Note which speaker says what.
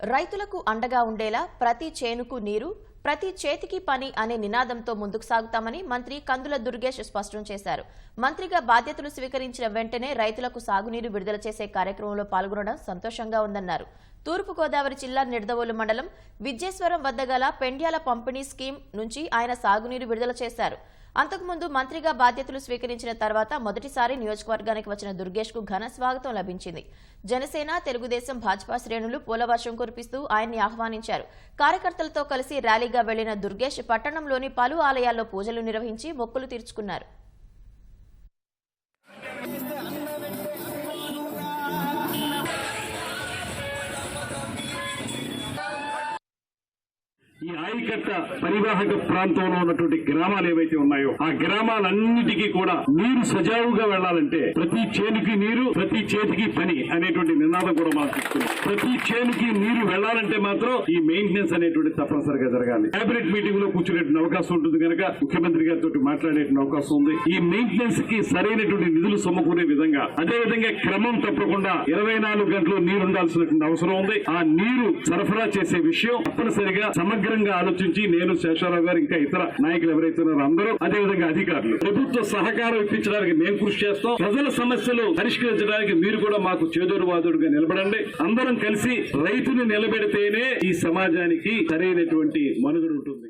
Speaker 1: రైతులకు అండగా ఉండేలా ప్రతి చేనుకు నీరు ప్రతి చేతికి పని అనే నినాదంతో ముందుకు సాగుతామని మంత్రి కందుల దుర్గేష్ స్పష్టం చేశారు. మంత్రిగా బాధ్యతలు స్వీకరించిన వెంటనే రైతులకు సాగునీరు విడుదల చేసే కార్యక్రమంలో పాల్గొనడం సంతోషంగా ఉందన్నారు. తూర్పుగోదావరి జిల్లా నిడదవోలు మండలం విద్యేశ్వరం వద్ద గల పెండ్యాల పంపిణీ స్కీమ్ నుంచి ఆయన సాగునీరు విడుదల చేశారు. అంతకుముందు మంత్రిగా బాధ్యతలు స్వీకరించిన తర్వాత మొదటిసారి నియోజకవర్గానికి వచ్చిన దుర్గేష్కు ఘన స్వాగతం లభించింది. జనసేన తెలుగుదేశం భాజపా శ్రేణులు పూలవర్షం కురిపిస్తూ ఆయన్ని ఆహ్వానించారు. కార్యకర్తలతో కలిసి ర్యాలీగా వెళ్ళిన దుర్గేష్ పట్టణంలోని పలు ఆలయాల్లో పూజలు నిర్వహించి మొక్కులు తీర్చుకున్నారు.
Speaker 2: ఈ ఆయకట్ట పరివాహక ప్రాంతంలో ఉన్నటువంటి గ్రామాలు ఏవైతే ఉన్నాయో ఆ గ్రామాలన్నిటికీ కూడా నీరు సజావుగా వెళ్ళాలంటే ప్రతి చేనుకి నీరు ప్రతి చేతికి పని అనేటువంటి నినాదం కూడా మనం తీసుకున్నాం ప్రతి చేనుకి నీరు వెళ్ళాలంటే మాత్రం ఈ మెయింటెనెన్స్ అనేటువంటి తప్పనిసరిగా జరగాలి. క్యాబినెట్ మీటింగ్లో కూర్చునే అవకాశం ఉంటుంది కనుక ముఖ్యమంత్రి గారితో మాట్లాడే అవకాశం ఉంది. ఈ మెయింటెనెన్స్కి సరైనటువంటి నిధులు సమకూరే విధంగా అదే విధంగా క్రమం తప్పకుండా ఇరవై నాలుగు గంటలు నీరు ఉండాల్సినటువంటి అవసరం ఉంది. ఆ నీరు సరఫరా చేసే విషయం తప్పనిసరిగా సమగ్రంగా ఆలోచించి నేను శేషారావు గారు ఇంకా ఇతర నాయకులు ఎవరైతే ఉన్నారో అందరూ అదే విధంగా అధికారులు. ప్రభుత్వ సహకారం ఇప్పించడానికి మేము కృషి చేస్తాం. ప్రజల సమస్యలు పరిష్కరించడానికి మీరు కూడా మాకు చేదోరువాదుడుగా నిలబడండి. అందరం కలిసి రైతుని నిలబెడితేనే ఈ సమాజానికి సరైనటువంటి మనుగడు ఉంటుంది.